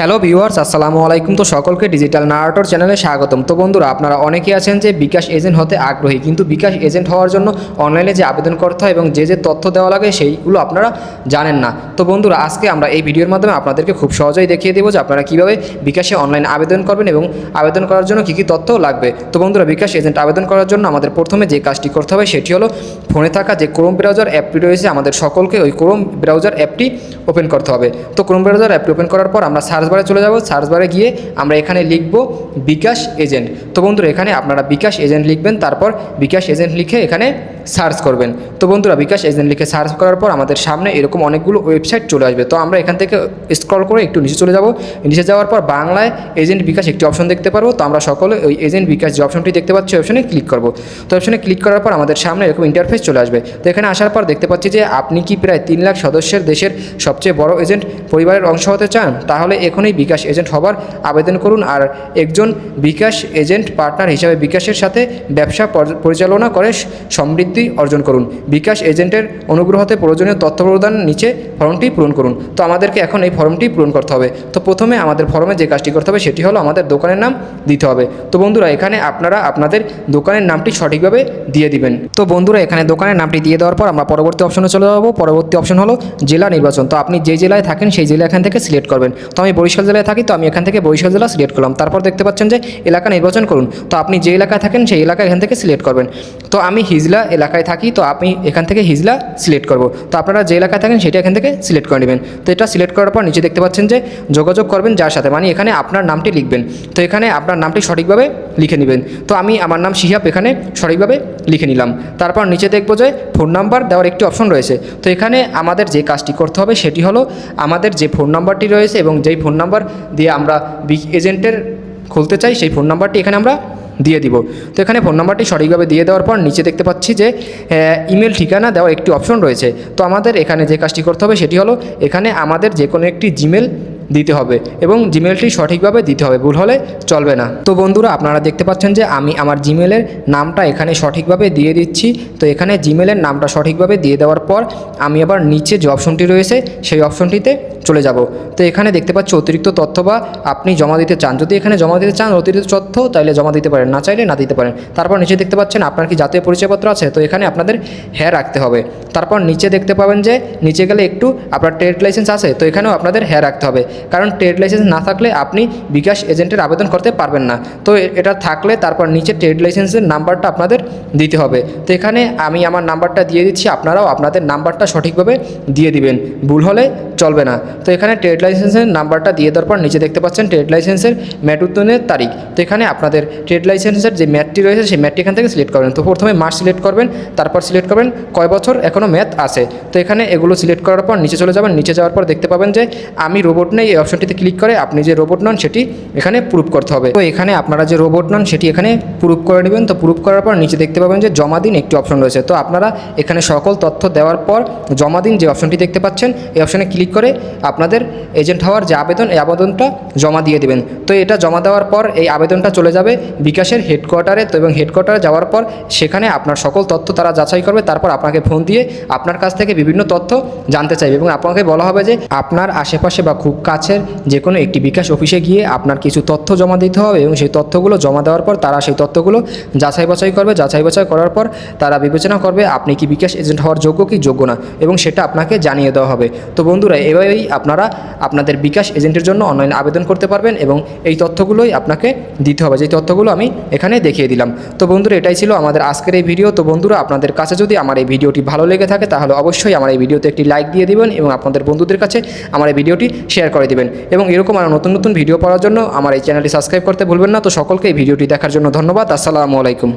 Hello viewers, আসসালামু আলাইকুম। তো সকলকে ডিজিটাল নারাটর চ্যানেলে স্বাগতম। তো বন্ধুরা, আপনারা অনেকেই আছেন যে বিকাশ এজেন্ট হতে আগ্রহী, কিন্তু বিকাশ এজেন্ট হওয়ার জন্য অনলাইনে যে আবেদন করতে হয় এবং যে যে তথ্য দেওয়া লাগে, সেইগুলো আপনারা জানেন না। তো বন্ধুরা, আজকে আমরা এই ভিডিওর মাধ্যমে আপনাদেরকে খুব সহজেই দেখিয়ে দেবো যে আপনারা কীভাবে বিকাশে অনলাইন আবেদন করবেন এবং আবেদন করার জন্য কী কী তথ্য লাগবে। তো বন্ধুরা, বিকাশ এজেন্ট আবেদন করার জন্য আমাদের প্রথমে যে কাজটি করতে হবে, সেটি হলো ফোনে থাকা যে ক্রোম ব্রাউজার অ্যাপটি রয়েছে, আমাদের সকলকে ওই ক্রোম ব্রাউজার অ্যাপটি ওপেন করতে হবে। তো ক্রোম ব্রাউজার অ্যাপটি ওপেন করার পর আমরা সার্চ বারে চলে যাব সার্চ বারে গিয়ে আমরা এখানে লিখব বিকাশ এজেন্ট। তো বন্ধুরা, এখানে আপনারা বিকাশ এজেন্ট লিখবেন, তারপর বিকাশ এজেন্ট লিখে এখানে সার্চ করবেন। তো বন্ধুরা, বিকাশ এজেন্ট লিখে সার্চ করার পর আমাদের সামনে এরকম অনেকগুলো ওয়েবসাইট চলে আসবে। তো আমরা এখান থেকে স্ক্রল করে একটু নিচে চলে যাব। নিচে যাওয়ার পর বাংলায় এজেন্ট বিকাশ একটি অপশন দেখতে পারব। তো আমরা সকলে ওই এজেন্ট বিকাশ যে অপশনটি দেখতে পাচ্ছি অপশনে ক্লিক করব। তো অপশনে ক্লিক করার পর আমাদের সামনে এরকম ইন্টারফেস চলে আসবে। তো এখানে আসার পর দেখতে পাচ্ছি যে, আপনি কি প্রায় তিন লাখ সদস্যের দেশের সবচেয়ে বড় এজেন্ট পরিবারের অংশ হতে চান? তাহলে এখনই বিকাশ এজেন্ট হবার আবেদন করুন আর একজন বিকাশ এজেন্ট পার্টনার হিসাবে বিকাশের সাথে ব্যবসা পরিচালনা করে সমৃদ্ধি অর্জন করুন। বিকাশ এজেন্টের অনুগ্রহতে প্রয়োজনীয় তথ্য প্রদান নিচে ফর্মটি পূরণ করুন। তো আমাদেরকে এখন এই ফর্মটি পূরণ করতে হবে। তো প্রথমে আমাদের ফর্মে যে কাজটি করতে হবে সেটি হলো আমাদের দোকানের নাম দিতে হবে। তো বন্ধুরা, এখানে আপনারা আপনাদের দোকানের নামটি সঠিকভাবে দিয়ে দিবেন। তো বন্ধুরা, এখানে দোকানের নামটি দিয়ে দেওয়ার পর আমরা পরবর্তী অপশনে চলে যাব। পরবর্তী অপশন হলো জেলা নির্বাচন। তো আপনি যে জেলায় থাকেন সেই জেলা এখান থেকে সিলেক্ট করবেন। তো আমি বরিশাল জেলায় থাকি, তো আমি এখান থেকে বরিশাল জেলা সিলেক্ট করলাম। তারপর দেখতে পাচ্ছেন যে এলাকা নির্বাচন করুন। তো আপনি যে এলাকায় থাকেন, সেই এলাকা এখান থেকে সিলেক্ট করবেন। তো আমি হিজলা এলাকায় থাকি, তো আপনি এখান থেকে হিজলা সিলেক্ট করব। তো আপনারা যে এলাকায় থাকেন সেটা এখান থেকে সিলেক্ট করে নেবেন। তো এটা সিলেক্ট করার পর নিচে দেখতে পাচ্ছেন যে যোগাযোগ করবেন যার সাথে মানে এখানে আপনার নামটি লিখবেন। তো এখানে আপনার নামটি সঠিকভাবে লিখে নেবেন। তো আমি আমার নাম শিহাব, এখানে সঠিকভাবে লিখে নিলাম। তারপর নিচে দেখব যে ফোন নাম্বার দেওয়ার একটি অপশন রয়েছে। তো এখানে আমাদের যে কাজটি করতে হবে সেটি হলো আমাদের যে ফোন নাম্বারটি রয়েছে এবং যেই ফোন নাম্বার দিয়ে আমরা বিগ এজেন্টের খুলতে চাই, সেই ফোন নাম্বারটি এখানে আমরা দিয়ে দিব। তো এখানে ফোন নাম্বারটি সঠিকভাবে দিয়ে দেওয়ার পর নিচে দেখতে পাচ্ছি যে ইমেল ঠিকানা দেওয়ার একটি অপশন রয়েছে। তো আমাদের এখানে যে কাজটি করতে হবে সেটি হলো, এখানে আমাদের যে কোনো একটি জিমেল দিতে হবে এবং জিমেলটি সঠিকভাবে দিতে হবে, ভুল হলে চলবে না। তো বন্ধুরা, আপনারা দেখতে পাচ্ছেন যে আমি আমার জিমেলের নামটা এখানে সঠিকভাবে দিয়ে দিচ্ছি। তো এখানে জিমেলের নামটা সঠিকভাবে দিয়ে দেওয়ার পর আমি আবার নিচে যে অপশনটি রয়েছে, সেই অপশনটিতে চলে যাব। তো এখানে দেখতে পাচ্ছি অতিরিক্ত তথ্য বা আপনি জমা দিতে চান। যদি এখানে জমা দিতে চান অতিরিক্ত তথ্য তাহলে জমা দিতে পারেন। না চাইলে না দিতে পারেন। তারপর নিচে দেখতে পাচ্ছেন আপনার কি জাতীয় পরিচয়পত্র আছে? তো এখানে আপনাদের হ্যাঁ রাখতে হবে। তারপর নিচে দেখতে পাবেন যে, নিচে গেলে একটু আপনার ট্রেড লাইসেন্স আছে, তো এখানেও আপনাদের হ্যাঁ রাখতে হবে। কারণ ট্রেড লাইসেন্স না থাকলে আপনি বিকাশ এজেন্টের আবেদন করতে পারবেন না। তো এটা থাকলে তারপর নিচে ট্রেড লাইসেন্সের নাম্বারটা আপনাদের দিতে হবে। তো এখানে আমি আমার নাম্বারটা দিয়ে দিচ্ছি, আপনারাও আপনাদের নাম্বারটা সঠিকভাবে দিয়ে দিবেন। ভুল হলে চলবে না। তো এখানে ট্রেড লাইসেন্সের নাম্বারটা দিয়ে দেওয়ার পর নিচে দেখতে পাচ্ছেন ট্রেড লাইসেন্সের ম্যাট উত্তোলনের তারিখ। তো এখানে আপনাদের ট্রেড লাইসেন্সের যে ম্যাটটি রয়েছে, সেই ম্যাটটি এখান থেকে সিলেক্ট করবেন। তো প্রথমে মাস সিলেক্ট করবেন, তারপর সিলেক্ট করবেন কয় বছর এখনও ম্যাথ আছে। তো এখানে এগুলো সিলেক্ট করার পর নিচে চলে যাবেন। নিচে যাওয়ার পর দেখতে পাবেন যে আমি রোবট নেই এই অপশনটিতে ক্লিক করে আপনি যে রোবট নন সেটি এখানে প্রুফ করতে হবে। তো এখানে আপনারা যে রোবট নন সেটি এখানে প্রুফ করে নেবেন। তো প্রুফ করার পর নিচে দেখতে পাবেন যে জমা দিন একটি অপশন রয়েছে। তো আপনারা এখানে সকল তথ্য দেওয়ার পর জমা দিন যে অপশনটি দেখতে পাচ্ছেন, এই অপশনে ক্লিক করে আপনাদের এজেন্ট হওয়ার যে আবেদন, এই আবেদনটা জমা দিয়ে দেবেন। তো এটা জমা দেওয়ার পর এই আবেদনটা চলে যাবে বিকাশের হেডকোয়ার্টারে তো এবং হেডকোয়ার্টারে যাওয়ার পর সেখানে আপনার সকল তথ্য তারা যাচাই করবে। তারপর আপনাকে ফোন দিয়ে আপনার কাছ থেকে বিভিন্ন তথ্য জানতে চাইবে। এবং আপনাকে বলা হবে যে আপনার আশেপাশে বা খুব কাছের যে কোনো একটি বিকাশ অফিসে গিয়ে আপনার কিছু তথ্য জমা দিতে হবে এবং সেই তথ্যগুলো জমা দেওয়ার পর তারা সেই তথ্যগুলো যাচাই বাছাই করবে। যাচাই বাছাই করার পর তারা বিবেচনা করবে আপনি কি বিকাশ এজেন্ট হওয়ার যোগ্য কি যোগ্য না এবং সেটা আপনাকে জানিয়ে দেওয়া হবে। তো বন্ধুরা, এভাবেই আপনারা আপনাদের বিকাশ এজেন্টের জন্য অনলাইন আবেদন করতে পারবেন এবং এই তথ্যগুলোই আপনাকে দিতে হবে। যে তথ্যগুলো আমি এখানে দেখিয়ে দিলাম। তো বন্ধুরা, এটাই ছিল আমাদের আজকের এই ভিডিও। তো বন্ধুরা, আপনাদের কাছে যদি আমার এই ভিডিওটি ভালো লেগে থাকে, তাহলে অবশ্যই আমার এই ভিডিওতে একটি লাইক দিয়ে দিবেন এবং আপনাদের বন্ধুদের কাছে আমার এই ভিডিওটি শেয়ার করে দিবেন। এবং এরকম আরও নতুন নতুন ভিডিও পাওয়ার জন্য আমার এই চ্যানেলটি সাবস্ক্রাইব করতে ভুলবেন না। তো সকলকে এই ভিডিওটি দেখার জন্য ধন্যবাদ। আসসালামু আলাইকুম।